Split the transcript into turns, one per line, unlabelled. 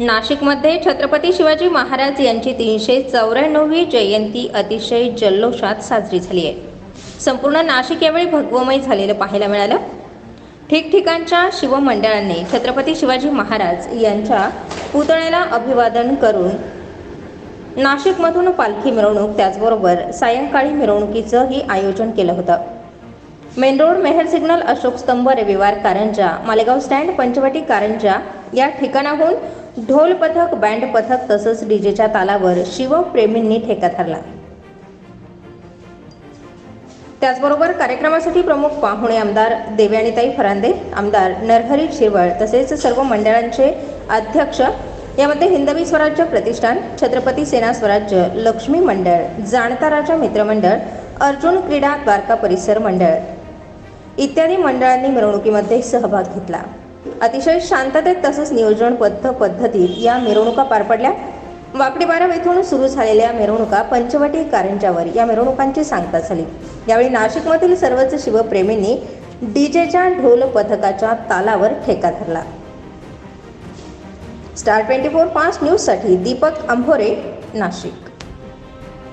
नाशिकमध्ये छत्रपती शिवाजी महाराज यांची तीनशे चौऱ्याण्णववी जयंती अतिशय जल्लोषात साजरी झाली आहे. संपूर्ण नाशिक यावेळी भगवमय झालेलं पाहायला मिळालं. ठिकठिकाणच्या शिवमंडळांनी छत्रपती शिवाजी महाराज यांच्या पुतळ्याला अभिवादन करून नाशिकमधून पालखी मिरवणूक त्याचबरोबर सायंकाळी मिरवणुकीचंही आयोजन केलं होतं. Main road Mehar signal Ashok Stambh Raviwar Karanja Malegaon stand Panchavati Karanja या ठिकाणाहून ढोल पथक बँड पथक तसंच डीजेच्या तालावर शिवप्रेमींनी ठेका धरला. त्याचबरोबर कार्यक्रमासाठी प्रमुख पाहुणे आमदार देवयानीताई फरांदे आमदार नरहरी शिरवळ तसेच सर्व मंडळांचे अध्यक्ष यामध्ये हिंदवी स्वराज्य प्रतिष्ठान छत्रपती सेना स्वराज्य लक्ष्मी मंडळ जाणता राजा मित्रमंडळ अर्जुन क्रीडा द्वारका परिसर मंडळ इत्यादी मंडळांनी मिरवणुकीमध्ये सहभाग घेतला. अतिशय शांततेत तसंच नियोजनबद्ध पद्धतीत या मिरवणुका पार पडल्या. वाकडी बारव येथून सुरू झालेल्या मिरवणुका पंचवटी कारंजावर या मिरवणुकांची सांगता झाली. यावेळी नाशिकमधील सर्वच शिवप्रेमींनी डीजेच्या ढोल पथकाच्या तालावर ठेका धरला. स्टार ट्वेंटी फोर पाच न्यूजसाठी दीपक अंभोरे नाशिक.